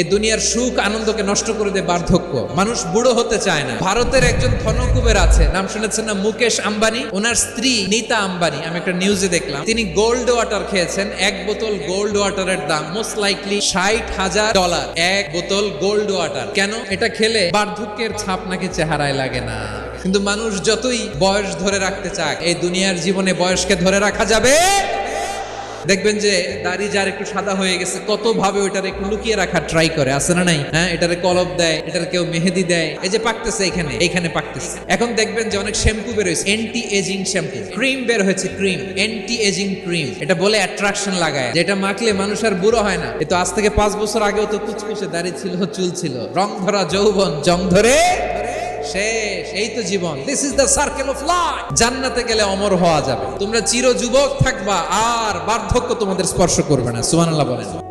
এই দুনিয়ার সুখ আনন্দকে নষ্ট করে দেয় বার্ধক্য। মানুষ বুড়ো হতে চায় না। ভারতের একজন ধনকুবের আছে, নাম শুনেছেন না? মুকেশ আম্বানি। ওনার স্ত্রী নীতা আম্বানি, আমি একটা নিউজে দেখলাম। তিনি গোল্ড ওয়াটার খেয়েছেন, এক বোতল গোল্ড ওয়াটারের দাম মোস্ট লাইকলি ষাট হাজার ডলার এক বোতল গোল্ড ওয়াটার কেন? এটা খেলে বার্ধক্যের ছাপ নাকি চেহারায় লাগে না। কিন্তু মানুষ যতই বয়স ধরে রাখতে চাক, এই দুনিয়ার জীবনে বয়সকে ধরে রাখা যাবে দেখবেন যে দাড়ি যার একটু সাদা হয়ে গেছে কত ভাবে ওইটার একটু লুকিয়ে রাখার ট্রাই করে, আছে না নাই? হ্যাঁ এটারে কলব দেয়, এটার কেউ মেহেদি দেয়, এই যে পাকতেছে এখানে এখানে পাকতেছে। এখন দেখবেন যে অনেক শ্যাম্পু বের হয়েছে অ্যান্টি এজিং শ্যাম্পু ক্রিম বের হয়েছে ক্রিম অ্যান্টি এজিং ক্রিম এটা বলে অ্যাট্রাকশন লাগায়। যেটা মাখলে মানুষ আর বুড়ো হয় না। এ তো আজ থেকে পাঁচ বছর আগেও তো কুচকুচে দাড়ি ছিল, চুল ছিল। রং ধরা যৌবন, জং ধরে শেষ, এই তো জীবন। This is the circle of life জান্নাতে গেলে অমর হওয়া যাবে। তোমরা চির যুবক থাকবা, আর বার্ধক্য তোমাদের স্পর্শ করবে না। সুবহানাল্লাহ বলেন।